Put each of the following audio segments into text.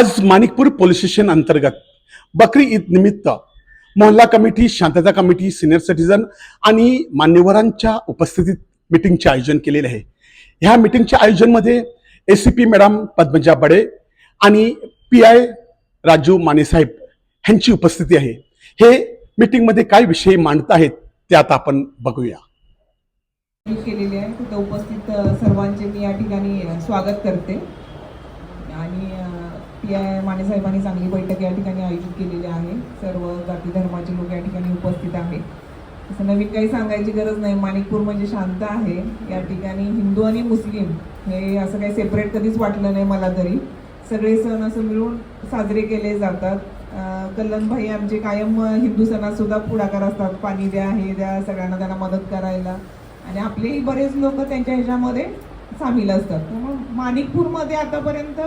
आज Manikpur police station अंतर्गत बकरी ईद निमित्त मोहल्ला कमिटी शांतता कमिटी सिनियर सिटीजन आणि मान्यवरांच्या उपस्थितीत मिटिंगचे आयोजन केलेले आहे. ह्या मिटिंगच्या आयोजनमध्ये A C P madam Padmaja Bade आणि पी आय राजू मानेसाहेब ह्यांची उपस्थिती आहे. हे मिटिंगमध्ये काय विषय मांडत आहेत ते आता आपण बघूया. केलेले आहे तिथं उपस्थित सर्वांचे मी या ठिकाणी स्वागत करते. पी माने साहेबांनी चांगली बैठक या ठिकाणी आयोजित केलेली आहे. सर्व जाती धर्माचे लोक या ठिकाणी उपस्थित आहेत. असं नवीन काही सांगायची गरज नाही. माणिकपूर म्हणजे शांत आहे. या ठिकाणी हिंदू आणि मुस्लिम हे असं काही सेपरेट कधीच वाटलं नाही मला तरी. सगळे सण असं मिळून साजरे केले जातात. कल्लनभाई आमचे कायम हिंदू सणातसुद्धा पुढाकार असतात. पाणी द्या हे द्या सगळ्यांना त्यांना मदत करायला. आणि आपलेही बरेच लोक त्यांच्या ह्याच्यामध्ये सामील असतात. त्यामुळे माणिकपूरमध्ये आतापर्यंत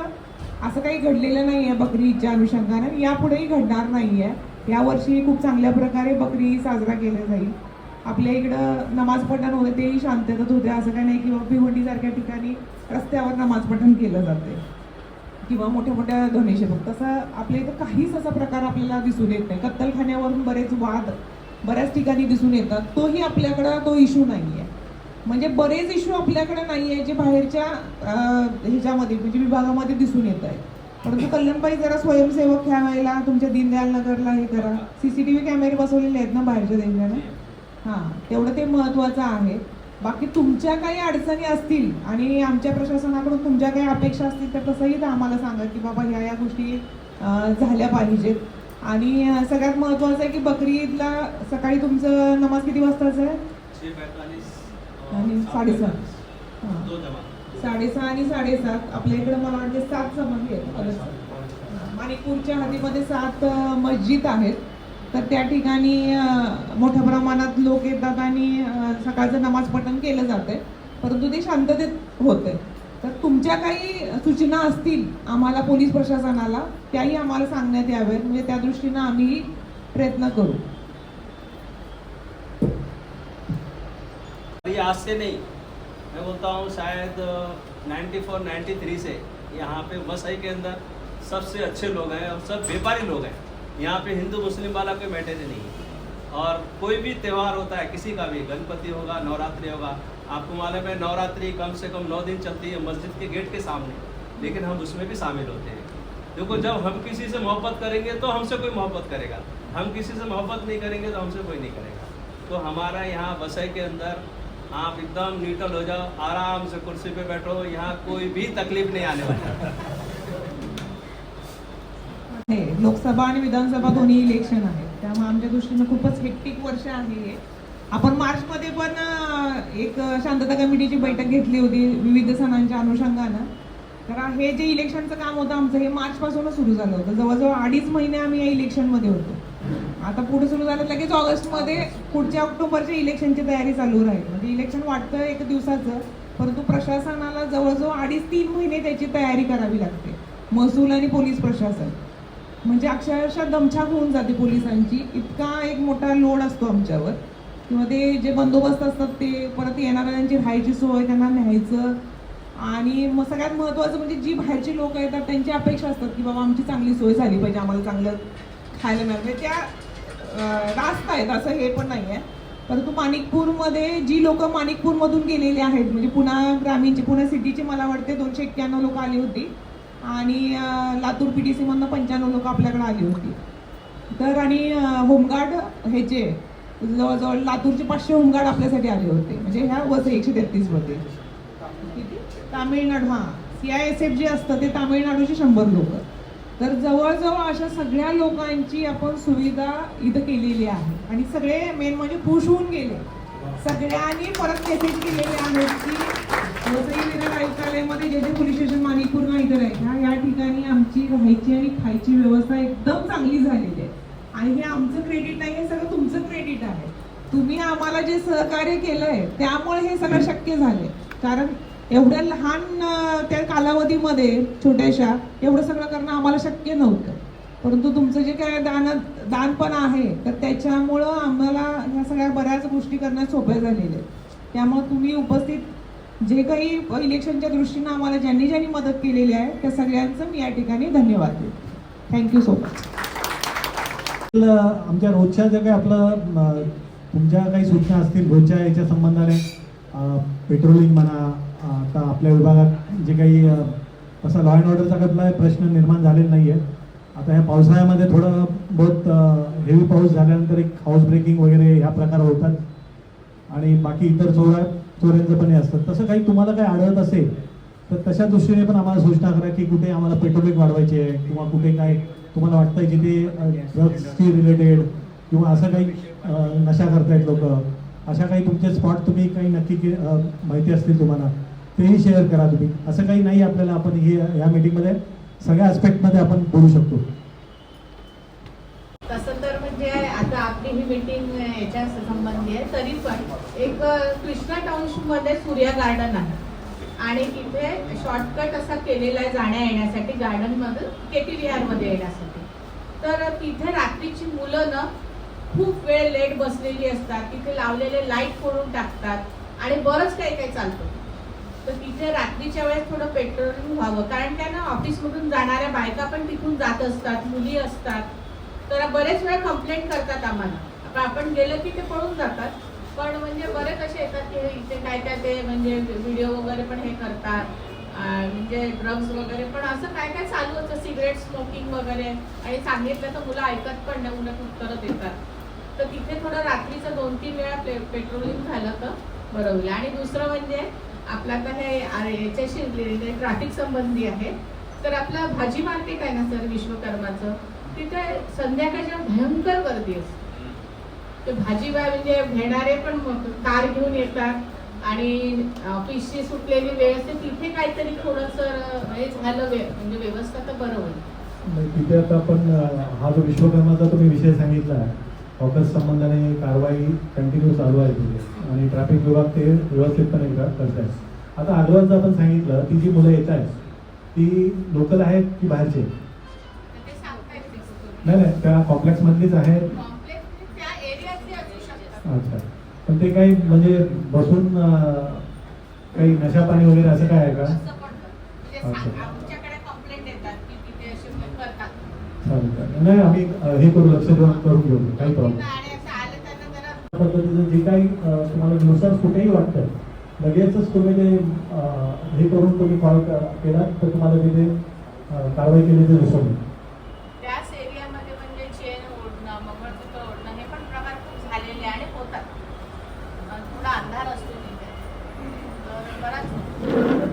असं काही घडलेलं नाही आहे बकरी ईदच्या अनुषंगाने यापुढेही घडणार नाही आहे यावर्षी खूप चांगल्या प्रकारे बकरी साजरा केला जाईल. आपल्या इकडं नमाज पठण होते तेही शांततेत होते असं काही नाही किंवा भिवंडीसारख्या ठिकाणी रस्त्यावर नमाज पठण केलं जाते किंवा मोठ्या मोठ्या धनेशभक्त तसं आपल्या इथं काहीच असा प्रकार आपल्याला दिसून येत नाही. कत्तलखान्यावरून बरेच वाद बऱ्याच ठिकाणी दिसून येतात. तोही आपल्याकडं तो इशू नाही आहे म्हणजे बरेच इश्यू आपल्याकडे नाही आहे जे बाहेरच्या ह्याच्यामध्ये म्हणजे विभागामध्ये दिसून येत आहे परंतु कल्याणबाई जरा स्वयंसेवक ह्या वेळेला तुमच्या दीनदयाल नगरला हे करा. व्ही कॅमेरे बसवलेले आहेत ना बाहेरच्या देशाने हां तेवढं ते महत्त्वाचं आहे. बाकी तुमच्या काही अडचणी असतील आणि आमच्या प्रशासनाकडून तुमच्या काही अपेक्षा असतील तर तसंही तर आम्हाला सांगा की बाबा ह्या या गोष्टी झाल्या पाहिजेत. आणि सगळ्यात महत्त्वाचं आहे की बकरी ईदला सकाळी तुमचं नमाज किती वाजताचं आहे? आणि साडेसात हां. साडेसहा आणि साडेसात. आपल्या इकडे मला वाटते सात समाधी आहेत. माणिकपूरच्या हद्दीमध्ये सात मस्जिद आहेत. तर त्या ठिकाणी मोठ्या प्रमाणात लोक येतात आणि सकाळचं नमाज पठण केलं जाते परंतु ते शांततेत होते तर तुमच्या काही सूचना असतील आम्हाला पोलीस प्रशासनाला त्याही आम्हाला सांगण्यात याव्यात म्हणजे त्या दृष्टीनं आम्ही प्रयत्न करू. आज से नहीं। मैं बोलता हूँ शायद नाइन्टी फोर नाइन्टी थ्री से यहाँ पे वसई के अंदर सबसे अच्छे लोग हैं और सब व्यापारी लोग हैं। यहाँ पे हिंदू, मुस्लिम वाला कोई मैटर नहीं है। और कोई भी त्यौहार होता है, किसी का भी, गणपति होगा, नवरात्रि होगा, आपको मालूम है नवरात्रि कम से कम नौ दिन चलती है मस्जिद के गेट के सामने, लेकिन हम उसमें भी शामिल होते हैं। देखो, जब हम किसी से मोहब्बत करेंगे तो हमसे कोई मोहब्बत करेगा। हम किसी से मोहब्बत नहीं करेंगे तो हमसे कोई नहीं करेगा। तो हमारा यहाँ वसई के अंदर आप एकदम न्यूट्रल हो जाओ आराम से कुर्सी पे बैठो यहाँ कोई भी तकलीफ नहीं आने वाली। लोकसभा आणि विधानसभा दोन्ही इलेक्शन आहेत. त्यामुळे आमच्या दृष्टीनं खूपच हेक्टिक वर्ष आहे हे. आपण मार्चमध्ये पण एक शांतता कमिटीची बैठक घेतली होती विविध सणांच्या अनुषंगानं. तर हे जे इलेक्शनचं काम होतं आमचं हे मार्च पासूनच सुरू झालं होतं. जवळजवळ अडीच महिने आम्ही या इलेक्शनमध्ये होतो. आता पुढे सुरू झालं लगेच ऑगस्टमध्ये पुढच्या ऑक्टोबरच्या इलेक्शनची तयारी चालू राहील. म्हणजे इलेक्शन वाटतं एक दिवसाचं परंतु प्रशासनाला जवळजवळ अडीच तीन महिने त्याची तयारी करावी लागते. महसूल आणि पोलीस प्रशासन. म्हणजे अक्षरशः दमछाक होऊन जाते पोलिसांची. इतका एक मोठा लोड असतो आमच्यावर. किंवा ते जे बंदोबस्त असतात ते परत येणाऱ्यांची राहायची सोय त्यांना न्यायचं. आणि मग सगळ्यात महत्त्वाचं म्हणजे जी बाहेरची लोक येतात त्यांची अपेक्षा असतात की बाबा आमची चांगली सोय झाली पाहिजे आम्हाला चांगलं खायला मिळालं म्हणजे त्या रास्त आहेत असं हे पण नाही आहे परंतु माणिकपूरमध्ये जी लोक माणिकपूरमधून गेलेली आहेत म्हणजे पुणा ग्रामीणची पुणे सिटीची मला वाटते दोनशे एक्क्याण्णव लोक आली होती. आणि लातूर पी टी सीमधनं पंच्याण्णव लोक आपल्याकडे आली होती. तर आणि होमगार्ड होमगार्ड ह्याचे जवळजवळ लातूरचे पाचशे होमगार्ड आपल्यासाठी आले होते. म्हणजे ह्या वस एकशे तेहतीसमध्ये किती? तामिळनाडू हां. सी आय एस एफ जे असतं ते तामिळनाडूचे शंभर लोक. तर जवळजवळ अशा सगळ्या लोकांची आपण सुविधा इथं केलेली आहे. आणि सगळे मेन म्हणजे खुश होऊन गेले. सगळ्यांनी परत मेसेज केलेले आहेत की वसई विरार आयुक्तालयामध्ये जे जे पोलीस स्टेशन माणिकपूर इथं राहायच्या या ठिकाणी आमची राहायची आणि खायची व्यवस्था एकदम चांगली झालेली आहे. आणि हे आमचं क्रेडिट नाही हे सगळं तुमचं क्रेडिट आहे. तुम्ही आम्हाला जे सहकार्य केलंय त्यामुळे हे सगळं शक्य झाले कारण एवढ्या लहान त्या कालावधीमध्ये छोट्याशा एवढं सगळं करणं आम्हाला शक्य नव्हतं. परंतु तुमचं जे काय दान दानपण आहे तर त्याच्यामुळं आम्हाला ह्या सगळ्या बऱ्याच गोष्टी करणं सोप्या झालेल्या आहेत त्यामुळं तुम्ही उपस्थित जे काही इलेक्शनच्या दृष्टीनं आम्हाला ज्यांनी ज्यांनी मदत केलेली आहे त्या सगळ्यांचं मी या ठिकाणी धन्यवाद देते. थँक्यू सो मच आपलं आमच्या रोजच्या ज्या काही आपलं तुमच्या काही सूचना असतील रोजच्या याच्या संबंधाने पेट्रोलिंग म्हणा आता आपल्या विभागात जे काही अ, असा लॉ अँड ऑर्डरचा कुठलाही प्रश्न निर्माण झालेला नाही आहे आता ह्या पावसाळ्यामध्ये थोडं बहुत हेवी पाऊस झाल्यानंतर एक हाऊस ब्रेकिंग वगैरे ह्या प्रकार होतात. आणि बाकी इतर चोऱ्या चोऱ्यांचं पण हे असतं तसं काही तुम्हाला काही आढळत असेल तर तशा दृष्टीने पण आम्हाला सूचना करा की कुठे आम्हाला पेट्रोलिंग वाढवायची आहे किंवा कुठे काय तुम्हाला वाटतंय जिथे ड्रग्सची रिलेटेड किंवा असं काही नशा करतायत लोक. अशा काही तुमचे स्पॉट तुम्ही काही नक्की के- माहिती असतील तुम्हाला. तेही शेअर करा तुम्ही. असं काही नाही आपल्याला आपण हे ह्या मीटिंगमध्ये सगळ्या आस्पेक्टमध्ये आपण बोलू शकतो. तसं तर म्हणजे आता आपली ही मीटिंग याच्या संबंधी आहे तरी पण एक कृष्णा कृष्णा टाउनशिपमध्ये सूर्या गार्डन आहे. आणि तिथे शॉर्टकट असा केलेला आहे जाण्या येण्यासाठी गार्डनमधून के टी व्ही आरमध्ये येण्यासाठी. तर तिथे रात्रीची मुलं ना खूप वेळ लेट बसलेली असतात. तिथे लावलेले लाइट फोडून टाकतात. आणि बरंच काही काही चालतं. तर तिथे रात्रीच्या वेळेस थोडं पेट्रोलिंग व्हावं. कारण त्या ना ऑफिसमधून जाणाऱ्या बायका पण तिथून जात असतात मुली असतात. तर बरेच वेळा कंप्लेंट करतात आम्हाला. आपण गेलं की ते पळून जातात. पण म्हणजे बरेच असे येतात की इथे काय काय ते म्हणजे व्हिडिओ वगैरे पण हे करतात. म्हणजे ड्रग्ज वगैरे पण असं काय काय चालू असतं सिगरेट स्मोकिंग वगैरे. आणि सांगितलं तर मुलं ऐकत पण नाही उलट उत्तरं देतात. तर तिथे थोडं रात्रीचं दोन तीन वेळा पे पेट्रोलिंग झालं तर बरं होईल. आणि दुसरं म्हणजे आपलं आता हे आ- याच्याशी ट्रॅफिक संबंधी आहे. तर आपला भाजी मार्केट आहे ना सर विश्वकर्माचं? तिथे संध्याकाळच्या भयंकर गर्दी असते. ते भाजीबा म्हणजे घेणारे पण मग कार घेऊन येतात. आणि ऑफिसची सुटलेली वेळ असते तिथे काहीतरी थोडंसं हे झालं म्हणजे व्यवस्था तर बरं होईल. तिथे आता आपण हा जो विश्वकर्माचा तुम्ही विषय सांगितला आहे ऑफिस संबंधाने कारवाई कंटिन्यू चालू आहे तिथे. आणि ट्रॅफिक विभाग ते व्यवस्थितपणे करत आहे आता अडवान्स आपण सांगितलं ती जी मुलं येत आहेत ती लोकल आहेत की बाहेरचे? नाही. नाही त्या कॉम्प्लेक्समधलीच आहेत. अच्छा. पण ते काही म्हणजे बसून काही नशा पाणी वगैरे असं काय आहे का? अच्छा. चालेल चालेल. नाही आम्ही हे करू लक्ष देऊन करून घेऊ काही प्रॉब्लेम आणि असं आलं त्यांना जरा पद्धतीचं जे काही तुम्हाला नुसार कुठेही वाटतं लगेचच तुम्ही ते हे करून तुम्ही कॉल केला तर तुम्हाला तिथे कारवाई केली ते दिसून येईल. त्याच एरियामध्ये म्हणजे चेन ओढणं मंगळसूत्र ओढणं हे पण प्रकार खूप झालेले आणि होतात. अन् थोडा अंधार असतो तिथे. तर बराच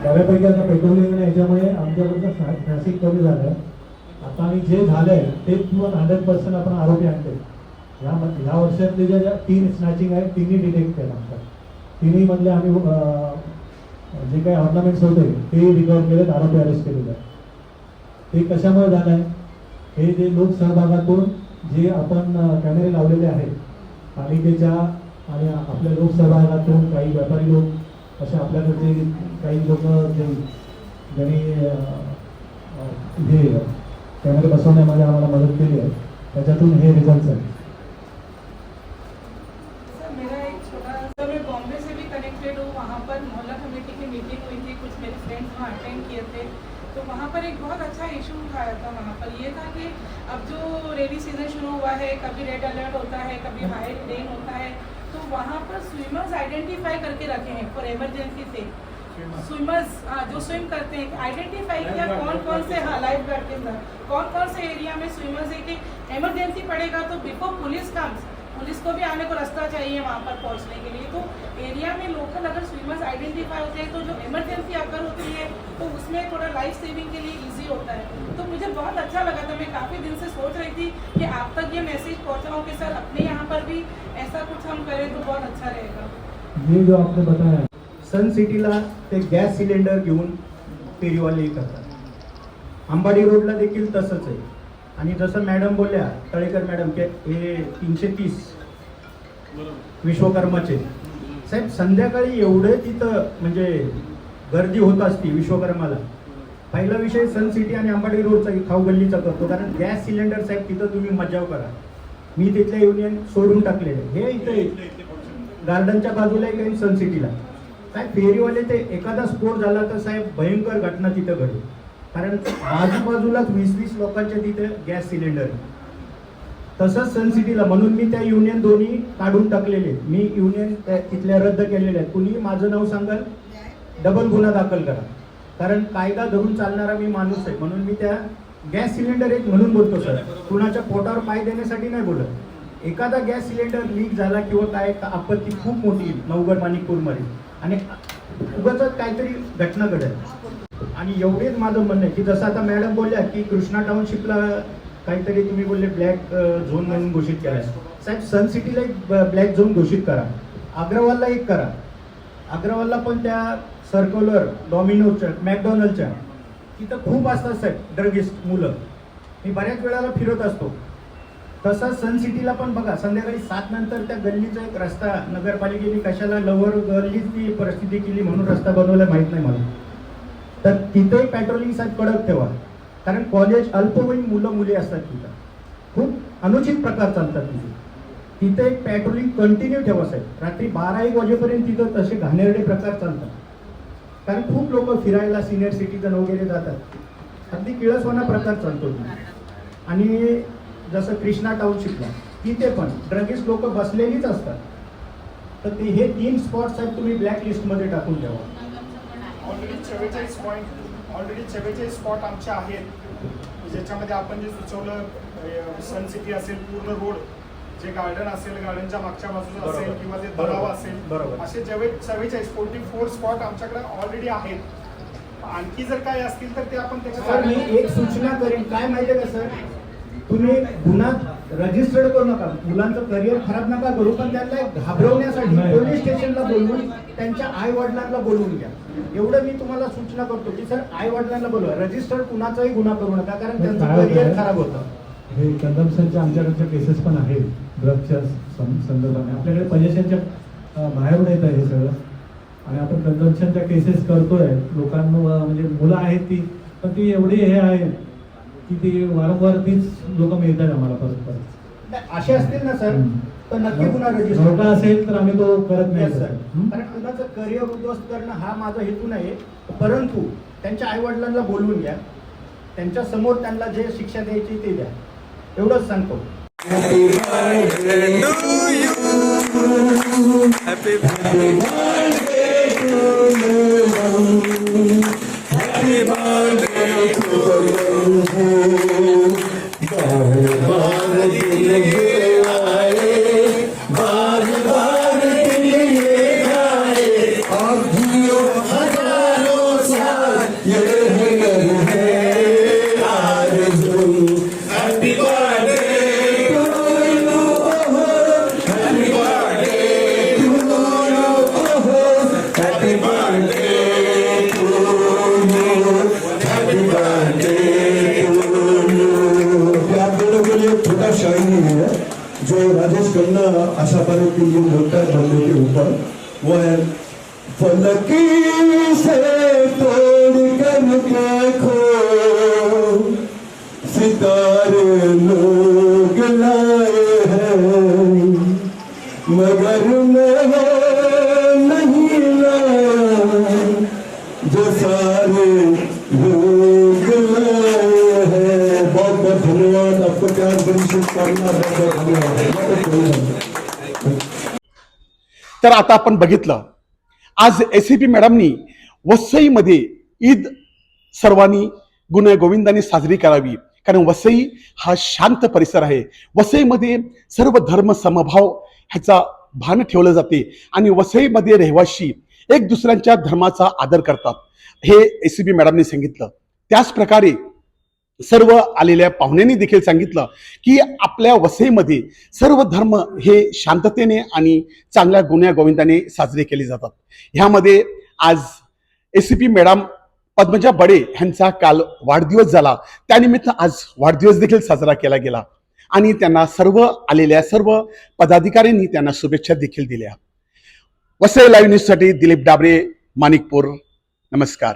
बऱ्यापैकी आता पेट्रोलिंग याच्यामुळे आमच्याकडचं ट्रॅफिक कमी झालं. आता आणि जे झालंय ते हंड्रेड पर्सेंट आपण आरोपी आणते ह्या ह्या वर्षातले ज्या ज्या तीन स्नॅचिंग आहेत तिन्ही डिटेक्ट केलं आमच्या. तिन्ही मधले आम्ही जे काही ऑर्नामेंट्स होते ते रिकवर केलेत आरोपी अरेस्ट केलेले ते कशामुळे झालं आहे हे जे लोकसहभागातून जे आपण कॅमेरे लावलेले आहेत पालिकेच्या आणि आपल्या लोकसहभागातून काही व्यापारी लोक असे आपल्याकडचे काही लोक जे ज्यांनी हे कॅमेरे बसवण्यामध्ये आम्हाला मदत केली आहे त्याच्यातून हे रिझल्ट आहे कुछ मेरे फ्रेंड्स वहाँ अटेंड किए थे। तो वहाँ पर एक बहुत अच्छा इशू उठाया था वहाँ पर। ये था कि अब जो रेनी सीज़न शुरू हुआ है कभी रेड अलर्ट होता है कभी हाई रेन होता है तो वहाँ पर स्विमर्स आइडेंटिफाई करके रखे हैं फॉर इमरजेंसी से। स्विमर्स हाँ जो स्विम करते हैं आइडेंटिफाई किया कौन कौन से हाँ लाइफ गार्ड के साथ कौन कौन से एरिया में स्विमर्स है कि इमरजेंसी पड़ेगा तो बिफोर पुलिस कम्स पुलिस को भी आने को रास्ता चाहिए वहाँ पर पहुँचने के लिए। तो एरिया में लोकल अगर स्विमर्स आइडेंटिफाई होते हैं तो जो इमरजेंसी अगर होती है तो उसमें थोड़ा लाइफ सेविंग के लिए इजी होता है। तो मुझे बहुत अच्छा लगा था। मैं काफ़ी दिन से सोच रही थी कि आप तक ये मैसेज पहुँचाऊँ कि सर, अपने यहाँ पर भी ऐसा कुछ हम करें तो बहुत अच्छा रहेगा। ये जो आपने बताया सन सिटीला ते गॅस सिलेंडर घेऊन फेरीवाले करतात अंबाडी रोडला देखील तसंच आहे. आणि जसं मॅडम बोलल्या तळेकर मॅडम की हे तीनशे तीस विश्वकर्माचे. साहेब संध्याकाळी एवढे तिथं म्हणजे गर्दी होत असती विश्वकर्माला. पहिला विषय सन सिटी आणि अंबाडी रोडचा खाऊ गल्लीचा करतो कारण गॅस सिलेंडर साहेब तिथं तुम्ही मज्जाव करा. मी तिथल्या युनियन सोडून टाकलेले. हे इथे गार्डनच्या बाजूला एक आहे सन सिटीला साहेब फेरीवाले ते एखादा स्फोट झाला तर साहेब भयंकर घटना तिथं घडली कारण बाजूबाजूलाच वीस वीस लोकांच्या तिथे गॅस सिलेंडर तसंच सन सिटीला म्हणून मी त्या युनियन दोन्ही काढून टाकलेले. आहेत. मी युनियन त्या- तिथल्या रद्द केलेल्या आहेत. कुणी माझं नाव सांगाल डबल गुन्हा दाखल करा. कारण कायदा धरून चालणारा मी माणूस आहे. म्हणून मी त्या गॅस सिलेंडर एक म्हणून बोलतो सर. कुणाच्या पोटावर पाय देण्यासाठी नाही बोलत. एखादा गॅस सिलेंडर लीक झाला किंवा काय आपत्ती खूप मोठी नवगड माणिकपूरमध्ये आणि उगाच काहीतरी घटना घडेल आणि एवढेच माझं म्हणणं आहे की जसं आता मॅडम बोलल्या की कृष्णा टाउनशिपला काहीतरी तुम्ही बोलले ब्लॅक झोन म्हणून घोषित केलाय साहेब सन सिटीला एक ब्लॅक झोन घोषित करा. अग्रवालला एक करा. अग्रवालला पण त्या सर्क्युलर डॉमिनोजच्या मॅकडॉनल्डच्या तिथं खूप असतात साहेब ड्रगिस्ट मुलं. मी बऱ्याच वेळाला फिरत असतो. तसं सन सिटीला पण बघा संध्याकाळी सात नंतर त्या गल्लीचा एक रस्ता नगरपालिकेने कशाला लवर गल्लीच ती परिस्थिती केली म्हणून रस्ता बनवला माहीत नाही मला. तर तिथेही पॅट्रोलिंग साहेब कडक ठेवा. कारण कॉलेज अल्पवयीन मुलं मुली असतात तिथं. खूप अनुचित प्रकार चालतात तिथे. तिथे एक पॅट्रोलिंग कंटिन्यू ठेवा साहेब. रात्री बारा एक वाजेपर्यंत तिथं तसे घाणेरडे प्रकार चालतात. कारण खूप लोक फिरायला सिनियर सिटीजन वगैरे जातात. अगदी किळसवाना प्रकार चालतो आणि जसं कृष्णा टाउनशिपला तिथे पण ड्रगिस्ट लोक बसलेलीच असतात. तर ते हे तीन स्पॉट साहेब तुम्ही ब्लॅक लिस्टमध्ये टाकून ठेवा. ऑलरेडी चव्वेचाळीस पॉईंट ऑलरेडी चव्वेचाळीस स्पॉट आमचे आहेत ज्याच्यामध्ये आपण जे सुचवलं सन सिटी असेल पूर्ण रोड जे गार्डन असेल गार्डनच्या मागच्या बाजूला असेल. किंवा ते बरोबर. तलाव असेल बरोबर. असे जेव्हा चव्वेचाळीस फोर्टी फोर स्पॉट आमच्याकडे ऑलरेडी आहेत आणखी जर काय असतील तर ते आपण सर मी त्याच्या एक सूचना करेन काय माहितीये का सर तुम्ही गुन्हा रजिस्टर्ड करू नका मुलांचं करिअर खराब नका करू पण त्यांना घाबरवण्यासाठी. पोलीस स्टेशनला बोलवून त्यांच्या आई वडिलांना बोलवून घ्या एवढं मी तुम्हाला सूचना करतो की सर आई वडिलांना बोलवा. रजिस्टर्ड कुणाचाही गुन्हा करू नका कारण त्यांचं काय? करिअर खराब होतं. हे कन्झम्पशनच्या आमच्याकडच्या केसेस पण आहेत ड्रगच्या सं- संदर्भाने. आपल्याकडे पजेशनच्या बाहेरून येत आहे हे सगळं. आणि आपण कन्झम्पशनच्या केसेस करतोय. लोकांना म्हणजे मुलं आहेत ती पण ती एवढी हे आहेत की ती वारंवार तीच लोक मिळतात आम्हाला परत परत. असे असतील ना सर. तर नक्की गुन्हा नोटा रजिस्टर असेल तर आम्ही तो करत नाही. हं? कारण कुणाचं करिअर उद्ध्वस्त करणं हा माझा हेतू नाही परंतु त्यांच्या आई वडिलांना बोलवून घ्या. त्यांच्यासमोर त्यांना जे शिक्षा द्यायची ते द्या. एवढंच सांगतो. राजेश खन्ना आशा पारे के लिए बोलता है बंदे के ऊपर वो है फलकी से तोड़ कर देखो सितारे लोग लाए हैं मगर मैं नहीं लाया। जो सारे लोग हो लाए हैं बहुत बहुत धन्यवाद आपको प्यार बड़ी शुभकामना बहुत बहुत धन्यवाद तर आता आपण बघितलं आज एस सी पी मॅडमनी वसईमध्ये ईद सर्वांनी गुन्हे गोविंदाने साजरी करावी. कारण वसई हा शांत परिसर आहे. वसईमध्ये सर्व धर्म समभाव ह्याचा भान ठेवलं जाते आणि वसईमध्ये रहिवाशी एक दुसऱ्यांच्या धर्माचा आदर करतात. हे एस सी पी मॅडमनी सांगितलं. त्याच प्रकारे सर्व आलेल्या पाहुण्यांनी देखील सांगितलं की आपल्या वसईमध्ये सर्व धर्म हे शांततेने आणि चांगल्या गुन्ह्या गोविंदाने साजरे केले जातात. ह्यामध्ये आज S C P madam Padmaja Bade यांचा काल वाढदिवस झाला. त्यानिमित्त आज वाढदिवस देखील साजरा केला गेला. आणि त्यांना सर्व आलेल्या सर्व पदाधिकाऱ्यांनी त्यांना शुभेच्छा देखील दिल्या. वसई लाईव्ह न्यूजसाठी दिलीप डाबरे माणिकपूर. नमस्कार.